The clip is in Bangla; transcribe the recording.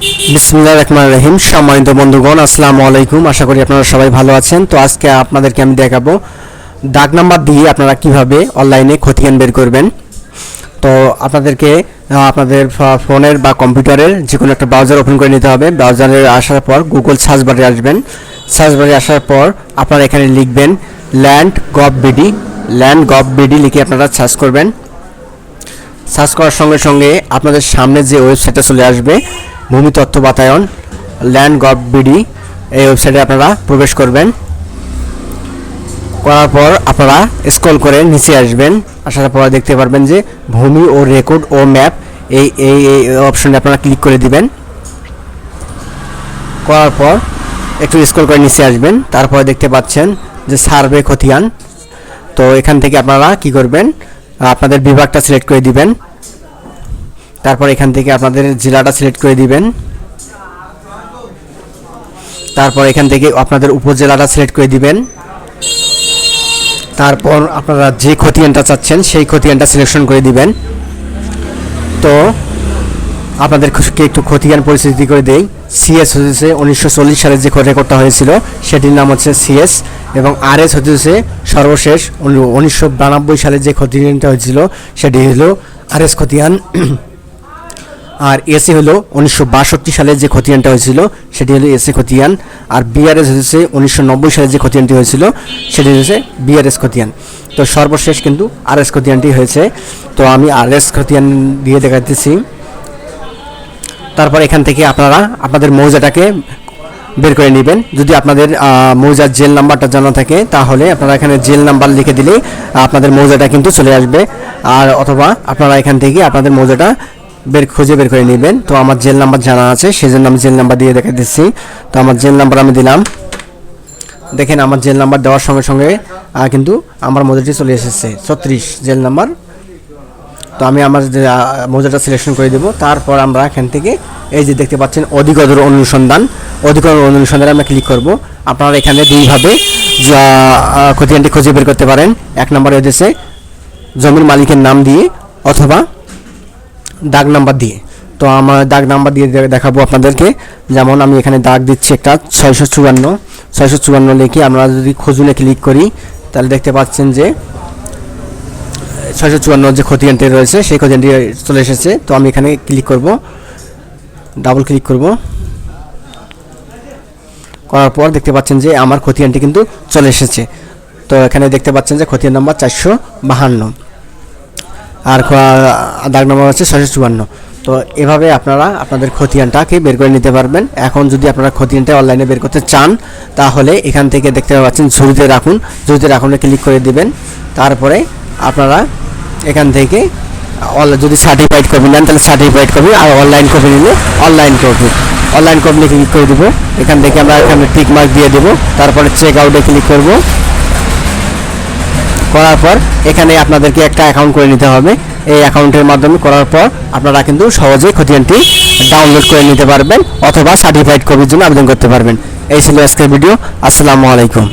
বিসমুল্লাহ রহমান রহিম। সম্মানিত বন্ধুগণ, আসসালামু আলাইকুম। আশা করি আপনারা সবাই ভালো আছেন। তো আজকে আপনাদেরকে আমি দেখাবো ডাক নাম্বার দিয়ে আপনারা কীভাবে অনলাইনে খতিয়ান বের করবেন। তো আপনাদেরকে আপনাদের ফোনের বা কম্পিউটারের যে কোনো একটা ব্রাউজার ওপেন করে নিতে হবে। ব্রাউজারে আসার পর গুগল সার্চ বারে আসবেন। সার্চ বারে আসার পর আপনারা এখানে লিখবেন land gov BD. Land gov BD লিখে আপনারা সার্চ করবেন। সার্চ করার সঙ্গে সঙ্গে আপনাদের সামনে যে ওয়েবসাইটটা চলে আসবে ভূমি তথ্য বাতায়ন ল্যান্ড গভ বিডি এই ওয়েবসাইটে আপনারা প্রবেশ করবেন। করার পর আপনারা স্ক্রল করে নিচে আসবেন। আসার পর দেখতে পারবেন যে ভূমি ও রেকর্ড ও ম্যাপ এই এই এই অপশনে আপনারা ক্লিক করে দিবেন। করার পর একটু স্ক্রল করে নিচে আসবেন। তারপরে দেখতে পাচ্ছেন যে সার্ভে খতিয়ান। তো এখান থেকে আপনারা কি করবেন? আপনাদের বিভাগটা সিলেক্ট করে দিবেন। তারপর এখান থেকে আপনাদের জেলাটা সিলেক্ট করে দিবেন। তারপর এখান থেকে আপনাদের উপজেলাটা সিলেক্ট করে দিবেন। তারপর আপনারা যে খতিয়ানটা চাচ্ছেন, সেই খতিয়ানটা সিলেকশন করে দিবেন। তো আপনাদের একটু খতিয়ান পরিস্থিতি করে দেই। সিএস হচ্ছে উনিশশো চল্লিশ সালে যে রেকর্ডটা হয়েছিল, সেটির নাম হচ্ছে সিএস এবং আর এস হচ্ছে সর্বশেষ উনিশশো বিরানব্বই সালে যে খতিয়ানটা হয়েছিল, সেটি হলো আর এস খতিয়ান। আর এসি হলো উনিশশো বাষট্টি সালে যে খতিয়ানটা হয়েছিল, সেটি হলো এসি খতিয়ান। আর বিআরএস হয়েছে উনিশশো নব্বই সালে যে খতিয়ানটি হয়েছিল, সেটি হচ্ছে বিআরএস খতিয়ান। তো সর্বশেষ কিন্তু আরএস খতিয়ানটি হয়েছে। তো আমি আর এস খতিয়ান দিয়ে দেখাতেছি তারপর এখান থেকে আপনারা আপনাদের মৌজাটাকে বের করে নেবেন। যদি আপনাদের মৌজার জেল নাম্বারটা জানা থাকে, তাহলে আপনারা এখানে জেল নাম্বার লিখে দিলেই আপনাদের মৌজাটা কিন্তু চলে আসবে। আর অথবা আপনারা এখান থেকে আপনাদের মৌজাটা বের, খুঁজে বের করে নেবেন। তো আমার জেল নাম্বার জানা আছে সেই জন্য আমি জেল নাম্বার দিয়ে দেখে দিচ্ছি। তো আমার জেল নাম্বার আমি দিলাম। দেখেন, আমার জেল নাম্বার দেওয়ার সঙ্গে সঙ্গে কিন্তু আমার মৌজাটি চলে এসেছে। ছত্রিশ, জেল নাম্বার। তো আমি আমার মৌজাটা সিলেকশন করে দেবো। তারপর আমরা এখান থেকে, এই যে দেখতে পাচ্ছেন, অধিকতর অনুসন্ধান। অধিকতর অনুসন্ধানে আমরা ক্লিক করব। আপনারা এখানে দুইভাবে খতিয়ানটি খুঁজে বের করতে পারেন। এক নম্বরে হচ্ছে জমির মালিকের নাম দিয়ে, অথবা দাগ নাম্বার দিয়ে। তো আমার দাগ নাম্বার দিয়ে দেখাবো আপনাদেরকে। যেমন আমি এখানে দাগ দিচ্ছি একটা ছয়শো চুয়ান্ন। ছয়শো চুয়ান্ন লিখে আমরা যদি খোঁজুনে ক্লিক করি, তাহলে দেখতে পাচ্ছেন যে ছয়শো চুয়ান্ন যে খতিয়ানটি রয়েছে, সেই খতিয়ানটি চলে এসেছে। তো আমি এখানে ক্লিক করব ডাবল ক্লিক করব। করার পর দেখতে পাচ্ছেন যে আমার খতিয়ানটি কিন্তু চলে এসেছে। তো এখানে দেখতে পাচ্ছেন যে খতিয়ান নাম্বার চারশো বাহান্ন। আর দাগ নাম্বার হচ্ছে ছয়শো চুয়ান্ন। তো এভাবে আপনারা আপনাদের খতিয়ানটাকে বের করে নিতে পারবেন। এখন যদি আপনারা খতিয়ানটা অনলাইনে বের করতে চান, তাহলে এখান থেকে দেখতে পাচ্ছেন ঝুড়িতে রাখুন। ঝুড়িতে রাখুনে, ক্লিক করে দিবেন। তারপরে আপনারা এখান থেকে যদি সার্টিফাইড কপি নেন, তাহলে সার্টিফাইড কপি আর অনলাইন কপি নিলে online copy online copy click করে দেবো। এখান থেকে আমরা এখানে টিক মার্ক দিয়ে দেবো। তারপরে চেক আউটে ক্লিক করব। করার পর এখানে আপনাদেরকে একটা অ্যাকাউন্ট করে নিতে হবে। এই অ্যাকাউন্টের মাধ্যমে করার পর আপনারা কিন্তু সহজেই খতিয়ানটি ডাউনলোড করে নিতে পারবেন অথবা সার্টিফাইড কপির জন্য আবেদন করতে পারবেন। এই ছিল আজকের ভিডিও আসসালামু আলাইকুম।